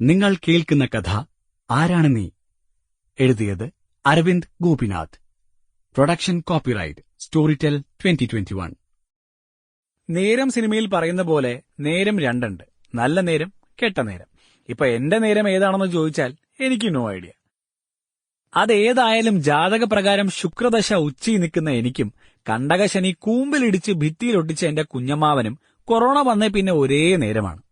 നിങ്ങൾ കേൾക്കുന്ന കഥ ആരാണ് നീ? എഴുതിയത് Aravind Gopinath. Production copyright. Tell twenty twenty one നേരം സിനിമയിൽ പറയുന്ന പോലെ നേരം രണ്ടുണ്ട്. നല്ല നേരം കെട്ട നേരം. ഇപ്പൊ എന്റെ നേരം ഏതാണെന്ന് ചോദിച്ചാൽ എനിക്ക് നോ ഐഡിയ അതേതായാലും ജാതകപ്രകാരം ശുക്രദശ ഉച്ചി നിൽക്കുന്ന എനിക്കും കണ്ടകശനി കൂമ്പിലിടിച്ച് ഭിത്തിയിലൊട്ടിച്ച എന്റെ കുഞ്ഞമ്മാവനും കൊറോണ വന്നേ പിന്നെ ഒരേ നേരമാണ്.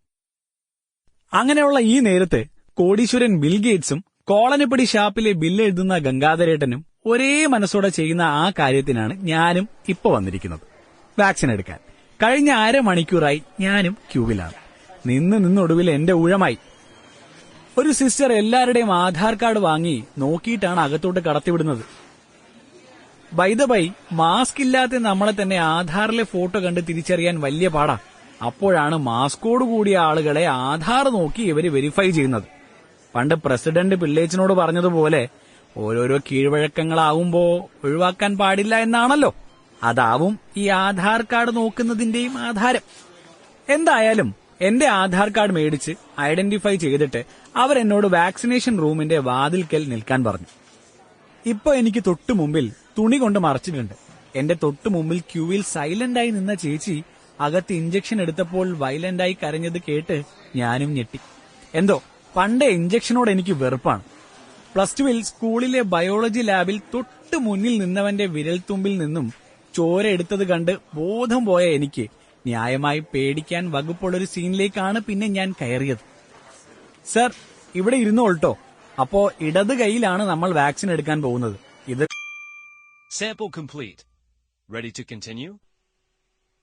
അങ്ങനെയുള്ള ഈ നേരത്തെ കോടീശ്വരൻ ബിൽഗേറ്റ്സും കോളനപ്പടി ഷാപ്പിലെ ബില്ല് എഴുതുന്ന ഗംഗാധരേട്ടനും ഒരേ മനസ്സോടെ ചെയ്യുന്ന ആ കാര്യത്തിനാണ് ഞാനും ഇപ്പൊ വന്നിരിക്കുന്നത്. വാക്സിൻ എടുക്കാൻ. കഴിഞ്ഞ അരമണിക്കൂറായി ഞാനും ക്യൂവിലാണ്. നിന്ന് നിന്നൊടുവിൽ എന്റെ ഊഴമായി. ഒരു സിസ്റ്റർ എല്ലാവരുടെയും ആധാർ കാർഡ് വാങ്ങി നോക്കിയിട്ടാണ് അകത്തോട്ട് കടത്തിവിടുന്നത്. ബൈ മാസ്ക് ഇല്ലാത്ത നമ്മളെ തന്നെ ആധാറിലെ ഫോട്ടോ കണ്ട് തിരിച്ചറിയാൻ വലിയ പാടാ. അപ്പോഴാണ് മാസ്കോട് കൂടിയ ആളുകളെ ആധാർ നോക്കി ഇവർ വെരിഫൈ ചെയ്യുന്നത്. പണ്ട് പ്രസിഡന്റ് പിള്ളേച്ചിനോട് പറഞ്ഞതുപോലെ ഓരോരോ കീഴ്വഴക്കങ്ങളാവുമ്പോ ഒഴിവാക്കാൻ പാടില്ല എന്നാണല്ലോ. അതാവും ഈ ആധാർ കാർഡ് നോക്കുന്നതിന്റെയും ആധാരം. എന്തായാലും എന്റെ ആധാർ കാർഡ് മേടിച്ച് ഐഡന്റിഫൈ ചെയ്തിട്ട് അവർ എന്നോട് വാക്സിനേഷൻ റൂമിന്റെ വാതിൽക്കൽ നിൽക്കാൻ പറഞ്ഞു. ഇപ്പൊ എനിക്ക് തൊട്ടു മുമ്പിൽ തുണി കൊണ്ട് മറച്ചിട്ടുണ്ട്. എന്റെ തൊട്ടു മുമ്പിൽ ക്യൂവിൽ സൈലന്റ് ആയി നിന്ന ചേച്ചി അകത്ത് ഇഞ്ചക്ഷൻ എടുത്തപ്പോൾ വയലന്റായി കരഞ്ഞത് കേട്ട് ഞാനും ഞെട്ടി. എന്തോ പണ്ടേ ഇഞ്ചക്ഷനോട് എനിക്ക് വെറുപ്പാണ്. പ്ലസ് ടുവിൽ സ്കൂളിലെ ബയോളജി ലാബിൽ തൊട്ട് മുന്നിൽ നിന്നവന്റെ വിരൽത്തുമ്പിൽ നിന്നും ചോര എടുത്തത് കണ്ട് ബോധം പോയ എനിക്ക് ന്യായമായി പേടിക്കാൻ വകുപ്പുള്ളൊരു സീനിലേക്കാണ് പിന്നെ ഞാൻ കയറിയത്. സർ ഇവിടെ ഇരുന്നോൾട്ടോ അപ്പോ ഇടത് കൈയിലാണ് നമ്മൾ വാക്സിൻ എടുക്കാൻ പോകുന്നത്. ഇത് Sample complete. Ready to?